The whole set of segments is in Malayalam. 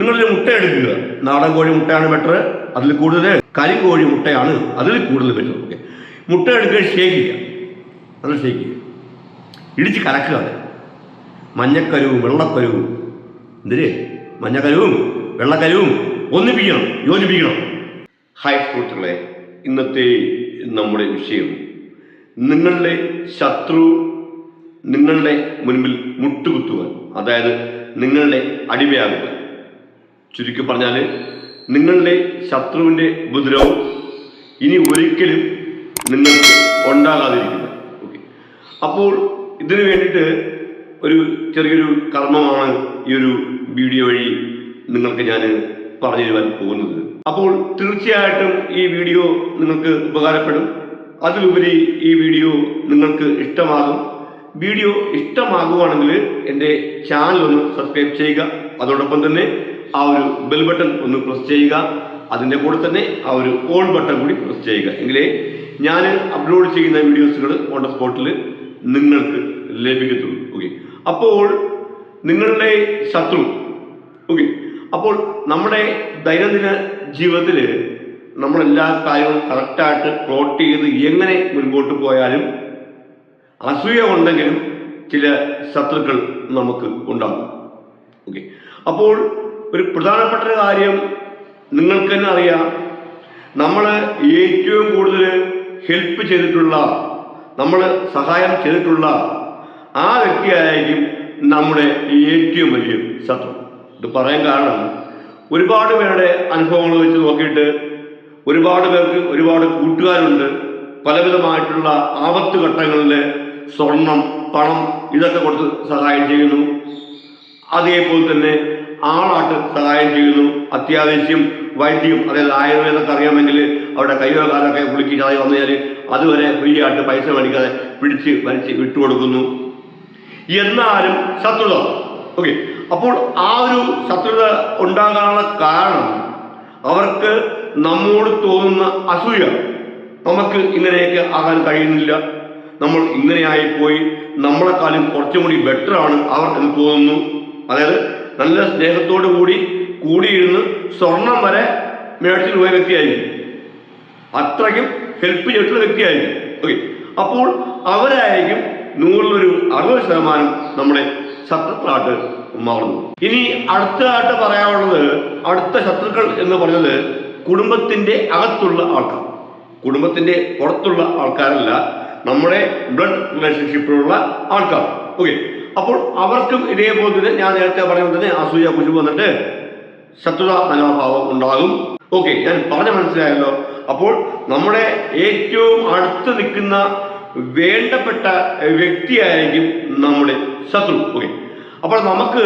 നിങ്ങളൊരു മുട്ട എടുക്കുക നാടൻ കോഴി മുട്ടയാണ് ബെറ്റർ അതിൽ കൂടുതൽ കരിങ്കോഴി മുട്ടയാണ് അതിൽ കൂടുതൽ ബെറ്റർ ഓക്കെ മുട്ട എടുക്കുക ഷേക്ക് ചെയ്യുക നല്ല ഷേക്ക് ചെയ്യുക ഇടിച്ച് കലക്കുക അത്. മഞ്ഞക്കരുവും വെള്ളക്കരുവും. എന്തിന് മഞ്ഞക്കരുവും വെള്ളക്കരുവും. ഒന്നിപ്പിക്കണം യോജിപ്പിക്കണം ഹായ് സുഹൃത്തുക്കളെ ഇന്നത്തെ നമ്മുടെ വിഷയം. നിങ്ങളുടെ ശത്രു നിങ്ങളുടെ മുൻപിൽ മുട്ടുകുത്തുവാൻ അതായത് നിങ്ങളുടെ അടിമയാകുക ചുരുക്കി പറഞ്ഞാൽ നിങ്ങളുടെ ശത്രുവിന്റെ ഉപദ്രവം ഇനി ഒരിക്കലും നിങ്ങൾക്ക് ഉണ്ടാകാതിരിക്കുന്നു ഓക്കെ അപ്പോൾ ഇതിനു വേണ്ടിയിട്ട് ഒരു ചെറിയൊരു കർമ്മമാണ് ഈ ഒരു വീഡിയോ വഴി നിങ്ങൾക്ക് ഞാൻ പറഞ്ഞു തരുവാൻ പോകുന്നത്. അപ്പോൾ തീർച്ചയായിട്ടും ഈ വീഡിയോ നിങ്ങൾക്ക് ഉപകാരപ്പെടും. അതിലുപരി ഈ വീഡിയോ നിങ്ങൾക്ക് ഇഷ്ടമാകും. വീഡിയോ ഇഷ്ടമാകുവാണെങ്കിൽ എന്റെ ചാനൽ ഒന്ന് സബ്സ്ക്രൈബ് ചെയ്യുക. അതോടൊപ്പം തന്നെ ആ ഒരു ബെൽ ബട്ടൺ ഒന്ന് പ്രസ് ചെയ്യുക. അതിന്റെ കൂടെ തന്നെ ആ ഒരു ഓൺ ബട്ടൺ കൂടി പ്രസ് ചെയ്യുക. എങ്കിലേ ഞാൻ അപ്ലോഡ് ചെയ്യുന്ന വീഡിയോസുകൾ ഓൺ ദ സ്പോട്ടിൽ നിങ്ങൾക്ക് ലഭിക്കത്തുള്ളൂ. ഓക്കെ അപ്പോൾ നിങ്ങളുടെ ശത്രു. ഓക്കെ അപ്പോൾ നമ്മുടെ ദൈനംദിന ജീവിതത്തിൽ നമ്മളെല്ലാ കാര്യവും കറക്റ്റായിട്ട് പ്ലോട്ട് ചെയ്ത് എങ്ങനെ മുൻപോട്ട് പോയാലും അസൂയ ഉണ്ടെങ്കിലും ചില ശത്രുക്കൾ നമുക്ക് ഉണ്ടാകും. ഓക്കെ അപ്പോൾ ഒരു പ്രധാനപ്പെട്ട ഒരു കാര്യം നിങ്ങൾക്ക് തന്നെ അറിയാം. നമ്മൾ ഏറ്റവും കൂടുതൽ ഹെൽപ്പ് ചെയ്തിട്ടുള്ള നമ്മൾ സഹായം ചെയ്തിട്ടുള്ള ആ വ്യക്തിയായിരിക്കും നമ്മുടെ ഏറ്റവും വലിയ ശത്രു. ഇത് പറയാൻ കാരണം ഒരുപാട് പേരുടെ അനുഭവങ്ങൾ വെച്ച് നോക്കിയിട്ട് ഒരുപാട് പേർക്ക് ഒരുപാട് കൂട്ടുകാരുണ്ട്. പലവിധമായിട്ടുള്ള ആപത്ത് ഘട്ടങ്ങളിൽ സ്വർണം പണം ഇതൊക്കെ കൊടുത്ത് സഹായം ചെയ്യുന്നു. അതേപോലെ തന്നെ ആളാട്ട് സഹായം ചെയ്യുന്നു. അത്യാവശ്യം വൈദ്യം അതായത് ആയുർവേദമൊക്കെ അറിയാമെങ്കിൽ അവിടെ കയ്യോ കാലൊക്കെ കുളിക്കാതെ വന്നു കഴിഞ്ഞാൽ അതുവരെ ഫ്രീ ആയിട്ട് പൈസ മേടിക്കാതെ പിടിച്ച് വലിച്ച് വിട്ടുകൊടുക്കുന്നു എന്നാലും ശത്രുത. ഓക്കെ അപ്പോൾ ആ ഒരു ശത്രുത ഉണ്ടാകാനുള്ള കാരണം അവർക്ക് നമ്മോട് തോന്നുന്ന അസൂയ. നമുക്ക് ഇങ്ങനെയൊക്കെ ആകാൻ കഴിയുന്നില്ല. നമ്മൾ ഇങ്ങനെയായിപ്പോയി. നമ്മളെക്കാളും കുറച്ചും കൂടി ബെറ്ററാണ് അവർ എന്ന് തോന്നുന്നു. അതായത് നല്ല സ്നേഹത്തോടു കൂടി കൂടിയിരുന്ന് സ്വർണം വരെ മേടിച്ചു പോയ വ്യക്തിയായിരിക്കും. അത്രയ്ക്കും ഹെൽപ്പ് ചെയ്തിട്ടുള്ള വ്യക്തിയായിരിക്കും. ഓക്കെ അപ്പോൾ അവരായിരിക്കും നൂറിലൊരു അറുപത് ശതമാനം നമ്മുടെ ശത്രുക്കളായിട്ട് മാറുന്നു ഇനി അടുത്തതായിട്ട് പറയാനുള്ളത് അടുത്ത ശത്രുക്കൾ എന്ന് പറഞ്ഞത് കുടുംബത്തിന്റെ അകത്തുള്ള ആൾക്കാർ. കുടുംബത്തിന്റെ പുറത്തുള്ള ആൾക്കാരല്ല നമ്മുടെ ബ്ലഡ് റിലേഷൻഷിപ്പിലുള്ള ആൾക്കാർ. ഓക്കെ അപ്പോൾ അവർക്കും ഇതേപോലെ തന്നെ ഞാൻ നേരത്തെ പറയുന്നത് തന്നെ അസൂയ കുശു വന്നിട്ട് ശത്രുത മനോഭാവം ഉണ്ടാകും. ഓക്കെ ഞാൻ പറഞ്ഞ മനസ്സിലായല്ലോ. അപ്പോൾ നമ്മുടെ ഏറ്റവും അടുത്ത് നിൽക്കുന്ന വേണ്ടപ്പെട്ട വ്യക്തിയായിരിക്കും നമ്മുടെ ശത്രു. ഓക്കെ അപ്പോൾ നമുക്ക്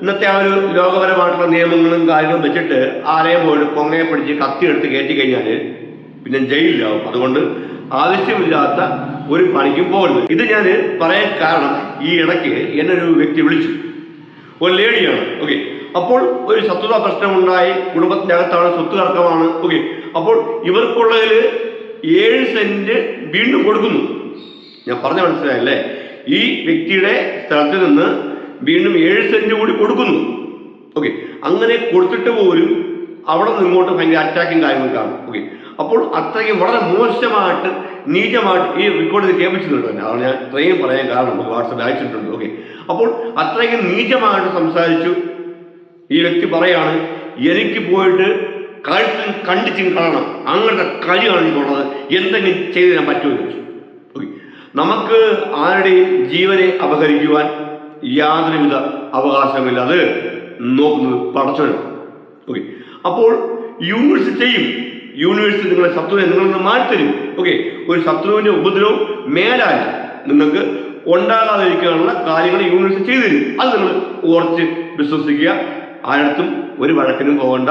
ഇന്നത്തെ ആ ഒരു ലോകപരമായിട്ടുള്ള നിയമങ്ങളും കാര്യങ്ങളും വെച്ചിട്ട് ആരെയും പോലും കൊങ്ങയെ പിടിച്ച് കത്തിയെടുത്ത് കയറ്റി കഴിഞ്ഞാൽ പിന്നെ ജയിലിലാവും. അതുകൊണ്ട് ആവശ്യമില്ലാത്ത ഒരു പണിക്കും പോകരുത്. ഇത് ഞാൻ പറയാൻ കാരണം ഈ ഇടയ്ക്ക് എന്നെ ഒരു വ്യക്തി വിളിച്ചു. ഒരു ലേഡിയാണ്. ഓക്കെ അപ്പോൾ ഒരു ശത്രുതാ പ്രശ്നമുണ്ടായി. കുടുംബത്തിന്റെ അകത്താണ് സ്വത്ത് തർക്കമാണ് ഓക്കെ അപ്പോൾ ഇവർക്കുള്ളതിൽ ഏഴ് സെന്റ് വീണ്ടും കൊടുക്കുന്നു. ഞാൻ പറഞ്ഞ മനസ്സിലായല്ലേ? ഈ വ്യക്തിയുടെ സ്ഥലത്ത് നിന്ന് വീണ്ടും ഏഴ് സെന്റ് കൂടി കൊടുക്കുന്നു. ഓക്കെ അങ്ങനെ കൊടുത്തിട്ട് പോലും അവിടെ നിന്ന് ഇങ്ങോട്ട് ഭയങ്കര അറ്റാക്കും കാര്യങ്ങളും കാണും. ഓക്കെ അപ്പോൾ അത്രയ്ക്ക് വളരെ മോശമായിട്ട് നീചമായിട്ട് ഈ റെക്കോർഡ് ഇത് കേൾപ്പിച്ചിട്ടുണ്ട് തന്നെ. അതാണ് ഞാൻ ഇത്രയും പറയാൻ കാരണം നമുക്ക് വാട്സപ്പിൽ അയച്ചിട്ടുണ്ട്. ഓക്കെ അപ്പോൾ അത്രയ്ക്ക് നീചമായിട്ട് സംസാരിച്ചു. ഈ വ്യക്തി പറയാണ് എനിക്ക് പോയിട്ട് കഴുത്തും കണ്ടിച്ചും കാണണം. അങ്ങനത്തെ കഴിയാണ് എനിക്കുള്ളത് എന്തെങ്കിലും ചെയ്തു തരാൻ പറ്റുമോ? ചോദിച്ചു. ഓക്കെ നമുക്ക് ആരുടെയും ജീവനെ അപഹരിക്കുവാൻ യാതൊരുവിധ അവകാശമില്ല അത് നോക്കുന്നത് പടച്ചു ഓക്കെ അപ്പോൾ യൂണിവേഴ്സ് ചെയ്യും യൂണിവേഴ്സ് നിങ്ങളെ ശത്രുവിനെ നിങ്ങളിൽ നിന്ന് മാറ്റിത്തരും. ഓക്കെ ഒരു ശത്രുവിന്റെ ഉപദ്രവം മേലാൽ നിങ്ങൾക്ക് ഉണ്ടാകാതിരിക്കാനുള്ള കാര്യങ്ങൾ യൂണിവേഴ്സ് ചെയ്തു തരും അത് നിങ്ങൾ ഓർച്ച് വിശ്വസിക്കുക. ആരടുത്തും ഒരു വഴക്കിനും പോകണ്ട.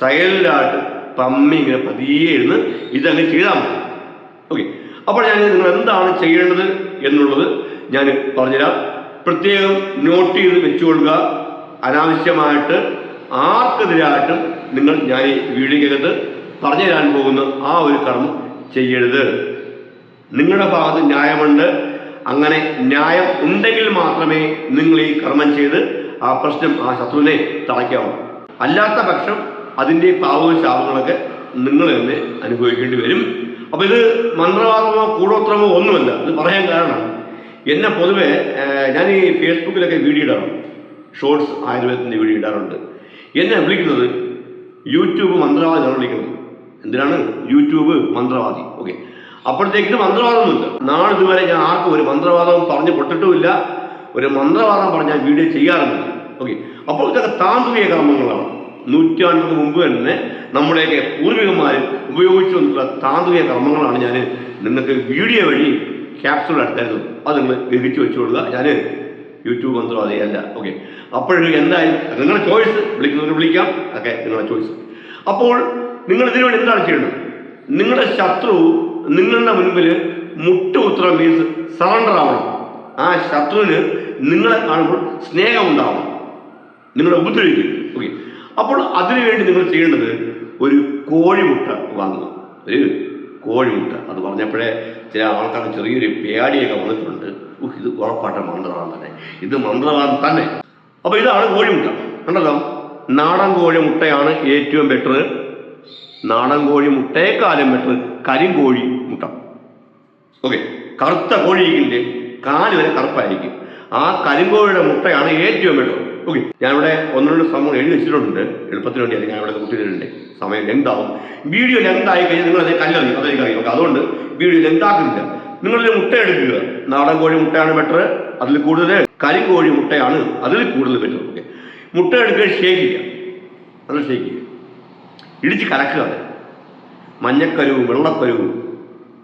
സൈലന്റായിട്ട് പമ്മി ഇങ്ങനെ പതിയെ ഇരുന്ന് ഇതങ്ങ് ചെയ്താൽ മതി. ഓക്കെ അപ്പോൾ ഞാൻ നിങ്ങൾ എന്താണ് ചെയ്യേണ്ടത് എന്നുള്ളത് ഞാൻ പറഞ്ഞുതരാം. പ്രത്യേകം നോട്ട് ചെയ്ത് വെച്ചുകൊള്ളുക. അനാവശ്യമായിട്ട് ആർക്കെതിരായിട്ടും നിങ്ങൾ ഞാൻ ഈ വീഡിയോക്കകത്ത് പറഞ്ഞു തരാൻ പോകുന്ന ആ ഒരു കർമ്മം ചെയ്യരുത്. നിങ്ങളുടെ ഭാഗത്ത് ന്യായമുണ്ട്. അങ്ങനെ ന്യായം ഉണ്ടെങ്കിൽ മാത്രമേ നിങ്ങൾ ഈ കർമ്മം ചെയ്ത് ആ പ്രശ്നം ആ ശത്രുവിനെ തളയ്ക്കാവൂ. അല്ലാത്ത പക്ഷം അതിന്റെ പാവവും ശാപങ്ങളൊക്കെ നിങ്ങൾ തന്നെ അനുഭവിക്കേണ്ടി വരും. അപ്പോൾ ഇത് മന്ത്രവാദമോ കൂടോത്രമോ ഒന്നുമല്ല. ഇത് പറയാൻ കാരണം എന്നെ പൊതുവെ ഞാൻ ഈ ഫേസ്ബുക്കിലൊക്കെ വീഡിയോ ഇടാറുണ്ട്. ഷോർട്സ് ആയുർവേദത്തിന്റെ വീഡിയോ ഇടാറുണ്ട്. എന്നെ വിളിക്കുന്നത് യൂട്യൂബ് മന്ത്രവാദിയാണ് വിളിക്കുന്നത്. എന്തിനാണ്? യൂട്യൂബ് മന്ത്രവാദി. ഓക്കെ. അപ്പോഴത്തേക്കിന് മന്ത്രവാദമുണ്ട്. നാളിതുവരെ ഞാൻ ആർക്കും ഒരു മന്ത്രവാദം പറഞ്ഞു പൊട്ടിട്ടുമില്ല ഒരു മന്ത്രവാദം പറഞ്ഞ് ഞാൻ വീഡിയോ ചെയ്യാറുമില്ല. ഓക്കെ. അപ്പോൾ ഇതൊക്കെ താന്ത്രിക കർമ്മങ്ങളാണ്. നൂറ്റാണ്ടുകൾക്ക് മുമ്പ് തന്നെ നമ്മുടെയൊക്കെ പൂർവികന്മാർ ഉപയോഗിച്ചു വന്നിട്ടുള്ള താന്ത്രിക കർമ്മങ്ങളാണ് ഞാൻ നിങ്ങൾക്ക് വീഡിയോ വഴി ക്യാപ്സൂൾ എടുത്തായിരുന്നു. അത് നിങ്ങൾ ഗ്രഹിച്ചു വെച്ചുകൊള്ളുക. ഞാൻ യൂട്യൂബ് മന്ത്രവാദിയല്ല ഓക്കെ. അപ്പോഴും എന്തായാലും നിങ്ങളുടെ ചോയ്സ് വിളിക്കുന്നവർ വിളിക്കാം. ഒക്കെ നിങ്ങളുടെ ചോയ്സ് അപ്പോൾ നിങ്ങൾ ഇതിനുവേണ്ടി എന്താണ് ചെയ്യേണ്ടത്? നിങ്ങളുടെ ശത്രു നിങ്ങളുടെ മുൻപിൽ മുട്ടുപുത്ര മീൻസ് സറണ്ടർ ആവണം. ആ ശത്രുവിന് നിങ്ങളെ കാണുമ്പോൾ സ്നേഹം ഉണ്ടാവണം. നിങ്ങളെ ഉപദ്രവിക്കും. ഓക്കെ അപ്പോൾ അതിനുവേണ്ടി നിങ്ങൾ ചെയ്യേണ്ടത് ഒരു കോഴിമുട്ട വാങ്ങുക. ഒരു കോഴിമുട്ട. അത് പറഞ്ഞപ്പോഴേ ചില ആൾക്കാർക്ക് ചെറിയൊരു പേടിയൊക്കെ വന്നിട്ടുണ്ട്. ഇത് ഉറപ്പാട്ട മന്ത്രവാദം തന്നെ. ഇത് മന്ത്രവാദം തന്നെ. അപ്പോൾ ഇതാണ് കോഴിമുട്ട. കണ്ടല്ലോ? നാടൻ കോഴിമുട്ടയാണ് ഏറ്റവും ബെറ്റർ നാടൻ കോഴി മുട്ടയെക്കാളും ബെറ്റർ കരിങ്കോഴി മുട്ട. ഓക്കെ കറുത്ത കോഴിയിലെ കാൽ വരെ കറുപ്പായിരിക്കും. ആ കരിങ്കോഴിയുടെ മുട്ടയാണ് ഏറ്റവും ബെറ്റർ ഓക്കെ ഞാനിവിടെ ഒന്ന് രണ്ട് സംഭവം എഴുതി വെച്ചിട്ടുണ്ട്. എളുപ്പത്തിന് വേണ്ടിയാണ് ഞാൻ ഇവിടെ കുട്ടികളുണ്ട് സമയം ലെന്താവും വീഡിയോ ലെന്തായി കഴിഞ്ഞാൽ നിങ്ങൾ അതിനെ കല്ലറിയും അതെനിക്കറിയാം. ഓക്കെ അതുകൊണ്ട് വീഡിയോ ലെന്താക്കുന്നില്ല നിങ്ങളൊരു മുട്ട എടുക്കുക. നാടൻ കോഴി മുട്ടയാണ് ബെറ്റർ അതിൽ കൂടുതൽ കരിങ്കോഴി മുട്ടയാണ് അതിൽ കൂടുതൽ ബെറ്റർ ഓക്കെ മുട്ട എടുക്കുക ഷേക്ക് ചെയ്യുക അത് ഷേക്ക് ചെയ്യുക ഇടിച്ച് കലക്കുക. മഞ്ഞക്കരുവും വെള്ളക്കരുവും.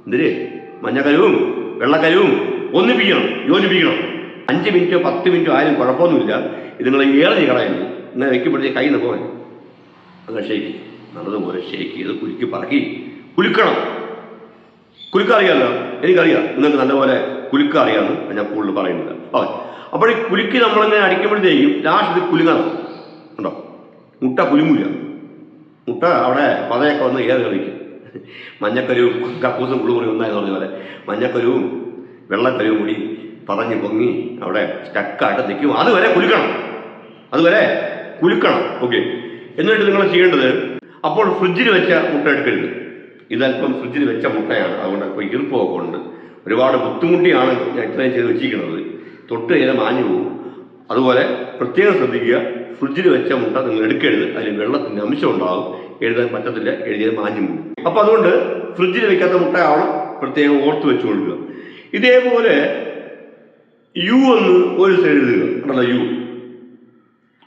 എന്തിന് മഞ്ഞക്കരുവും വെള്ളക്കരുവും. ഒന്നിപ്പിക്കണം യോജിപ്പിക്കണം അഞ്ച് മിനിറ്റോ പത്ത് മിനിറ്റോ ആയാലും കുഴപ്പമൊന്നുമില്ല. ഇത് നിങ്ങൾ ഏറെ കളയുന്നു ഇങ്ങനെ വെക്കുമ്പോഴത്തേക്ക് കൈ നിന്ന് പോകാൻ അങ്ങനെ ഷേക്ക് നല്ലതുപോലെ ഷേക്ക് ചെയ്ത് കുലുക്കി പറക്കി. കുലുക്കണം. കുലുക്കറിയാമല്ലോ എനിക്കറിയാം. നിങ്ങൾക്ക് നല്ലപോലെ കുലുക്കറിയാമെന്ന് ഞാൻ കൂടുതൽ പറയുന്നില്ല. ഓക്കെ. അപ്പോൾ ഈ കുലുക്കി നമ്മളിങ്ങനെ അടിക്കുമ്പോഴത്തേക്കും ലാസ്റ്റ് ഇത് കുലുങ്ങണം. ഉണ്ടോ മുട്ട കുലുങ്ങില്ല മുട്ട അവിടെ പതയൊക്കെ വന്ന് ഏത് കളിക്കും? മഞ്ഞക്കരുവും കക്കൂസും കുളുമുറി ഒന്നായി പറഞ്ഞ പോലെ. മഞ്ഞക്കരുവും വെള്ളക്കരുവും കൂടി പതഞ്ഞ് പൊങ്ങി അവിടെ സ്റ്റക്കായിട്ട് നിൽക്കും. അതുവരെ കുലുക്കണം. അതുവരെ കുലുക്കണം. ഓക്കെ. എന്നിട്ട് നിങ്ങൾ ചെയ്യേണ്ടത് അപ്പോൾ ഫ്രിഡ്ജിൽ വെച്ച മുട്ട എടുക്കരുത്. ഇതല്പം ഫ്രിഡ്ജിൽ വെച്ച മുട്ടയാണ്. അതുകൊണ്ട് ഇപ്പോൾ ഈർപ്പമൊക്കെ ഉണ്ട്. ഒരുപാട് ബുദ്ധിമുട്ടിയാണ് ഞാൻ ഇത്രയും ചെയ്ത് വെച്ചിരിക്കുന്നത്. തൊട്ട് ചെയ്ത് മാഞ്ഞു പോകും. അതുപോലെ പ്രത്യേകം ശ്രദ്ധിക്കുക. ഫ്രിഡ്ജിൽ വെച്ച മുട്ട നിങ്ങൾ എടുക്കരുത്. അതിൽ വെള്ളത്തിന്റെ അംശം ഉണ്ടാകും എഴുതാൻ പറ്റത്തില്ല. എഴുതിയത് മാഞ്ഞു പോകും. അപ്പോൾ അതുകൊണ്ട് ഫ്രിഡ്ജിൽ വെക്കാത്ത മുട്ടയാവണം പ്രത്യേകം ഓർത്ത് വെച്ചു കൊടുക്കുക ഇതേപോലെ യു എന്ന് ഒരു സൈഡ് എഴുതുക കണ്ടല്ലോ യു.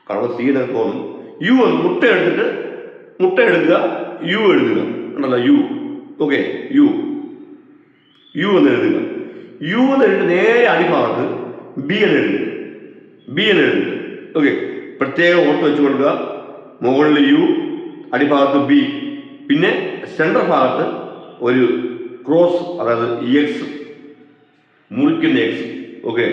കാരണം സീനൊക്കെ പോകുന്നു യു എന്ന് മുട്ട എടുത്തിട്ട് മുട്ട എടുക്കുക. യു എഴുതുക. കണ്ടല്ലോ യു. Okay you. യു എന്ന് എഴുതുക. യു എന്ന് എഴുതി നേരെ അടിഭാഗത്ത് ബി എന്ന് എഴുതുക. ബി എന്ന് എഴുതുക. ഓക്കെ. പ്രത്യേകം ഓർത്ത് വെച്ച് കൊടുക്കുക. മുകളിൽ യു അടിഭാഗത്ത് ബി പിന്നെ സെൻട്രൽ ഭാഗത്ത് ഒരു ക്രോസ് അതായത് എക്സ് മുറിക്കുന്ന എക്സ് ഓക്കെ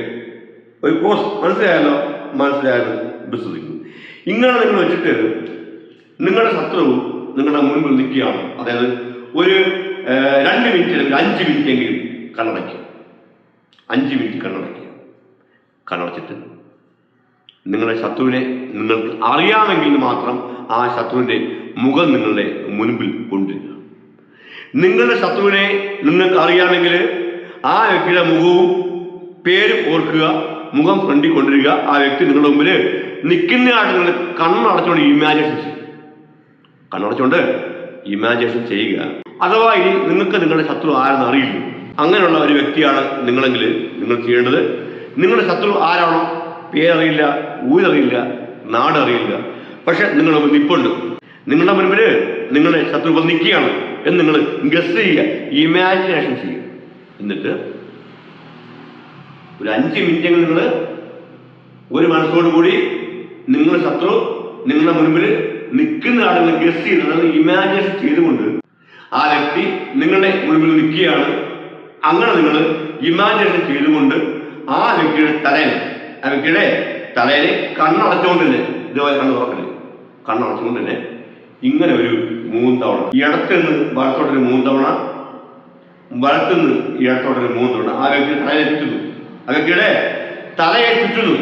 ഒരു ക്രോസ് മനസ്സിലായല്ലോ? മനസ്സിലായത് വിശ്വസിക്കുന്നു. ഇങ്ങനെ നിങ്ങൾ വെച്ചിട്ട് നിങ്ങളുടെ ശത്രുവും നിങ്ങളുടെ മുൻപിൽ നിൽക്കുകയാണ്. അതായത് ഒരു രണ്ട് മിനിറ്റ് അല്ലെങ്കിൽ അഞ്ച് മിനിറ്റ് എങ്കിലും കണ്ണടയ്ക്കുക. അഞ്ച് മിനിറ്റ് കണ്ണടയ്ക്കുക. കണ്ണടച്ചിട്ട് നിങ്ങളുടെ ശത്രുവിനെ നിങ്ങൾക്ക് അറിയാമെങ്കിൽ മാത്രം ആ ശത്രുവിന്റെ മുഖം നിങ്ങളുടെ മുൻപിൽ കൊണ്ടുവരിക നിങ്ങളുടെ ശത്രുവിനെ നിങ്ങൾക്ക് അറിയാമെങ്കിൽ ആ വ്യക്തിയുടെ മുഖവും പേരും ഓർക്കുക മുഖം ഫ്രണ്ടിൽ കൊണ്ടുവരിക ആ വ്യക്തി നിങ്ങളുടെ മുമ്പിൽ നിൽക്കുന്നതായിട്ട് നിങ്ങൾ കണ്ണടച്ചുകൊണ്ട് ഇമാജിനേഷൻ ചെയ്യും. കണ്ണടച്ചുകൊണ്ട് ഇമാജിനേഷൻ ചെയ്യുക. അഥവാ ഇനി നിങ്ങൾക്ക് നിങ്ങളുടെ ശത്രു ആരെന്ന് അറിയില്ല. അങ്ങനെയുള്ള ഒരു വ്യക്തിയാണ് നിങ്ങളെങ്കിൽ നിങ്ങൾ ചെയ്യേണ്ടത്. നിങ്ങളുടെ ശത്രു ആരാണോ പേരറിയില്ല ഊരറിയില്ല നാടറിയില്ല. പക്ഷെ നിങ്ങളുടെ മുമ്പിൽ നിപ്പുണ്ട്. നിങ്ങളുടെ മുൻപിൽ നിങ്ങളുടെ ശത്രു നിൽക്കുകയാണ് എന്ന് നിങ്ങൾ ഗസ് ചെയ്യുക ഇമാജിനേഷൻ ചെയ്യുക. എന്നിട്ട് ഒരു അഞ്ച് മിനിറ്റ് നിങ്ങൾ ഒരു മനസ്സോടുകൂടി നിങ്ങളുടെ ശത്രു നിങ്ങളുടെ മുൻപിൽ നിൽക്കുന്ന ആളുകൾ ഗസ് ചെയ്യുന്നത് ഇമാജിനേഷൻ ചെയ്തുകൊണ്ട് ആ വ്യക്തി നിങ്ങളുടെ മുൻപിൽ നിൽക്കുകയാണ്. അങ്ങനെ നിങ്ങൾ ഇമാജിനേഷൻ ചെയ്തുകൊണ്ട് ആ വ്യക്തിയുടെ തലയിൽ ആ വ്യക്തിയുടെ തലയിൽ കണ്ണടച്ചുകൊണ്ട് തന്നെ ഇതുപോലെ കണ്ണ് തുറക്കരുത് കണ്ണടച്ചുകൊണ്ട് തന്നെ ഇങ്ങനെ ഒരു മൂന്ന് തവണ ഇടത്ത് നിന്ന് വലത്തോട്ടൊരു മൂന്ന് തവണ വലത്തുനിന്ന് ഇടത്തോട്ടൊരു മൂന്ന് തവണ ആ വ്യക്തി തലയെ ചുറ്റുന്നു. ആ വ്യക്തിയുടെ തലയെ ചുറ്റുന്നു.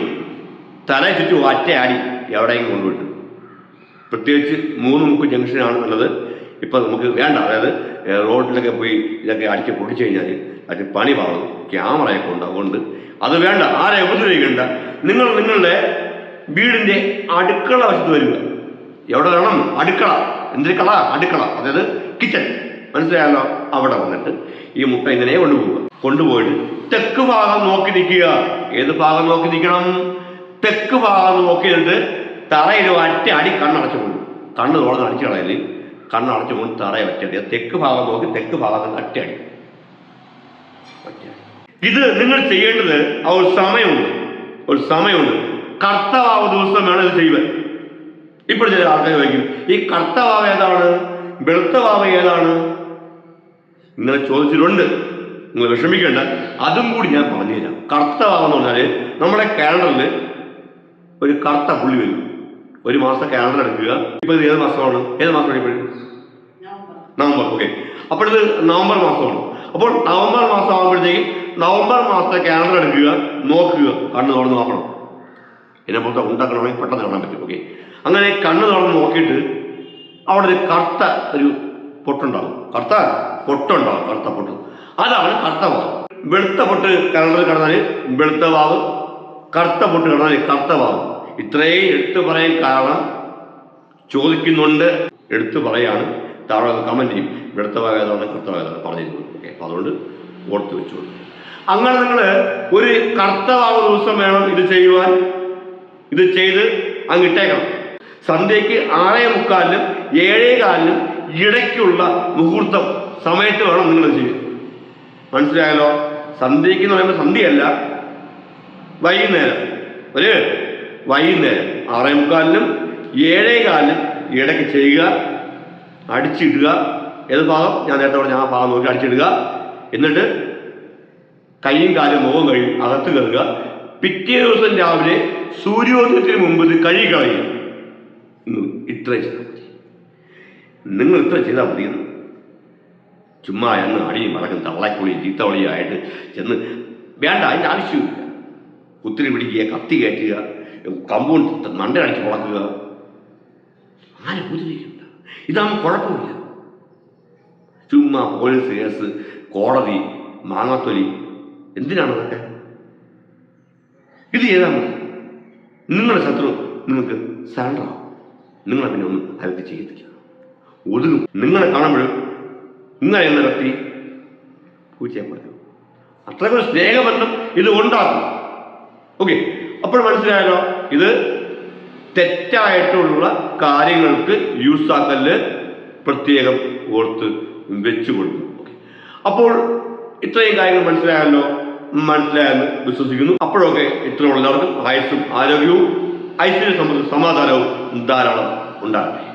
തലയെ ചുറ്റും ഒറ്റയാടി എവിടെയെങ്കിലും കൊണ്ടുവിട്ടു പ്രത്യേകിച്ച് മൂന്ന് മുക്ക് ജംഗ്ഷനാണ് നല്ലത്. ഇപ്പം നമുക്ക് വേണ്ട അതായത് റോഡിലൊക്കെ പോയി ഇതൊക്കെ അടിച്ച് പൊടിച്ചു കഴിഞ്ഞാൽ അതിന് പണി മാറും ക്യാമറയൊക്കെ ഉണ്ട് അതുകൊണ്ട് അത് വേണ്ട ആരെ ഉപദ്രവിക്കണ്ട. നിങ്ങൾ നിങ്ങളുടെ വീടിന്റെ അടുക്കള വശത്ത് വരിക. എവിടെ വേണം? അടുക്കള. എന്തൊരു കള? അടുക്കള. അതായത് കിച്ചൺ മനസ്സിലായല്ലോ? അവിടെ വന്നിട്ട് ഈ മുട്ട ഇങ്ങനെ കൊണ്ടുപോവുക. കൊണ്ടുപോയിട്ട് തെക്ക് ഭാഗം നോക്കി നിൽക്കുക. ഏത് ഭാഗം നോക്കി നിൽക്കണം? തെക്ക് ഭാഗം നോക്കി നിന്നിട്ട് തറയിൽ ഒറ്റ അടി കണ്ണടച്ചു കൊണ്ടു. കണ്ണ് തുറന്ന് അടിച്ചു കളയൽ. കണ്ണടച്ചുകൊണ്ട് തറയെ വെച്ചത് തെക്ക് ഭാഗം നോക്കി തെക്ക് ഭാഗത്ത് ഒറ്റയടി. ഇത് നിങ്ങൾ ചെയ്യേണ്ടത് ആ ഒരു സമയമുണ്ട്. ഒരു സമയമുണ്ട്. കർത്തവാവ് ദിവസം വേണം ഇത് ചെയ്യുവാൻ. ഇപ്പോൾ ചില ആൾക്കാർ ചോദിക്കും ഈ കർത്തവാവ് ഏതാണ്? വെളുത്ത വാവ് ഏതാണ്? ഇങ്ങനെ ചോദിച്ചിട്ടുണ്ട്. നിങ്ങൾ വിഷമിക്കേണ്ട. അതും കൂടി ഞാൻ പറഞ്ഞുതരാം. കർത്തവാവെന്ന് പറഞ്ഞാൽ നമ്മുടെ കാലണ്ടറിൽ ഒരു കറുത്ത പുള്ളി വരും. ഒരു മാസം കാലണ്ടർ എടുക്കുക. ഇപ്പൊ ഇത് ഏത് മാസമാണ്? ഏത് മാസമാണ് ഇപ്പോഴും നവംബർ. ഓക്കെ അപ്പോൾ ഇത് നവംബർ മാസമാണ്. അപ്പോൾ നവംബർ മാസം ആകുമ്പോഴത്തേക്കും നവംബർ മാസത്തെ കാലണ്ടർ എടുക്കുക നോക്കുക കണ്ണ് തുറന്ന് നോക്കണം. എന്നെ പുറത്ത് ഉണ്ടാക്കണമെങ്കിൽ പെട്ടെന്ന് കാണാൻ പറ്റും ഓക്കെ അങ്ങനെ കണ്ണ് തുറന്ന് നോക്കിയിട്ട് അവിടെ ഒരു കറുത്ത ഒരു പൊട്ടുണ്ടാവും. കറുത്ത പൊട്ടുണ്ടാവും കറുത്ത പൊട്ട്. അതാണ് കറുത്ത വാവ് വെളുത്ത പൊട്ട് കലണ്ടറിൽ കിടന്നാൽ വെളുത്ത വാവ് കറുത്ത പൊട്ട് കിടന്നാൽ കറുത്ത വാവ് ഇത്രയും എടുത്തു പറയാൻ കാരണം ചോദിക്കുന്നുണ്ട്. എടുത്തു പറയാണ്. താഴെ കമന്റ് ചെയ്യും. ഇവിടുത്തെ വകതാണ് കൃത്യ കറുത്ത പറഞ്ഞിരുന്നത് പറഞ്ഞിരുന്നു ഓക്കെ അപ്പോൾ അതുകൊണ്ട് ഓർത്ത് വെച്ചോളൂ. അങ്ങനെ നിങ്ങൾ ഒരു കർത്തവാവ് ദിവസം വേണം ഇത് ചെയ്യുവാൻ. ഇത് ചെയ്ത് അങ്ങ് ഇട്ടേക്കണം. സന്ധ്യയ്ക്ക് ആറേ മുക്കാലിനും ഏഴേ കാലിനും ഇടയ്ക്കുള്ള മുഹൂർത്തം സമയത്ത് വേണം നിങ്ങൾ ചെയ്യാൻ. മനസ്സിലായല്ലോ? സന്ധ്യയ്ക്ക് എന്ന് പറയുമ്പോൾ സന്ധ്യയല്ല വൈകുന്നേരം. ഒരു വൈകുന്നേരം ആറേ മുക്കാലിനും ഏഴേ കാലിനും ഇടയ്ക്ക് ചെയ്യുക അടിച്ചിടുക ഏത് ഭാഗം? ഞാൻ നേരത്തെ പറഞ്ഞ ആ ഭാഗം നോക്കി അടിച്ചിടുക. എന്നിട്ട് കൈയും കാലും മുഖം കഴിയും അകത്ത് കയറുക. പിറ്റേ ദിവസം രാവിലെ സൂര്യോദയത്തിന് മുമ്പ് ഇത് കഴുകി കളയും ഇത്ര ചെയ്താൽ മതി. നിങ്ങൾ ഇത്ര ചെയ്താൽ മതി എന്ന്. ചുമ്മാ എന്ന് അടിയും മറക്കും തള്ളക്കുളിയും ചീത്തവളിയും ആയിട്ട് ചെന്ന് വേണ്ട അതിന്റെ ആവശ്യമില്ല കുത്തിരി പിടിക്കുക കത്തി കയറ്റുക കമ്പൗണ്ട് മണ്ടയടിച്ച് മുളക്കുക. ആരും ഉപദ്രവിക്കണ്ട ഇതാകുമ്പോൾ കുഴപ്പമില്ല. ചുമ്മാ പോലീസ് കേസ് കോടതി മാങ്ങാത്തൊലി എന്തിനാണ് അതൊക്കെ? ഇത് ചെയ്താൽ മതി. നിങ്ങളുടെ ശത്രു നിങ്ങൾക്ക് സറണ്ടർ ആവും. നിങ്ങളെ പിന്നെ ഒന്നും അയാൾക്ക് ചെയ്യത്തില്ല ഒതുങ്ങും. നിങ്ങളെ കാണുമ്പോഴും നിങ്ങളെ എന്ന വ്യക്തി പൂച്ചയെ പറഞ്ഞു അത്രയ്ക്കൊരു സ്നേഹബന്ധം ഇത് ഉണ്ടാകും ഓക്കെ. അപ്പോൾ മനസ്സിലായല്ലോ? ഇത് തെറ്റായിട്ടുള്ള കാര്യങ്ങൾക്ക് യൂസ് ആക്കൽ പ്രത്യേകം ഓർത്ത് വെച്ചു കൊടുക്കും അപ്പോൾ ഇത്രയും കാര്യങ്ങൾ മനസ്സിലായല്ലോ? മനസ്സിലായെന്ന് വിശ്വസിക്കുന്നു. അപ്പോഴൊക്കെ ഇത്രയുള്ള എല്ലാവർക്കും ആയുസ്സും ആരോഗ്യവും ഐശ്വര്യ സമ്പത്തും സമാധാനവും ധാരാളം ഉണ്ടാകട്ടെ.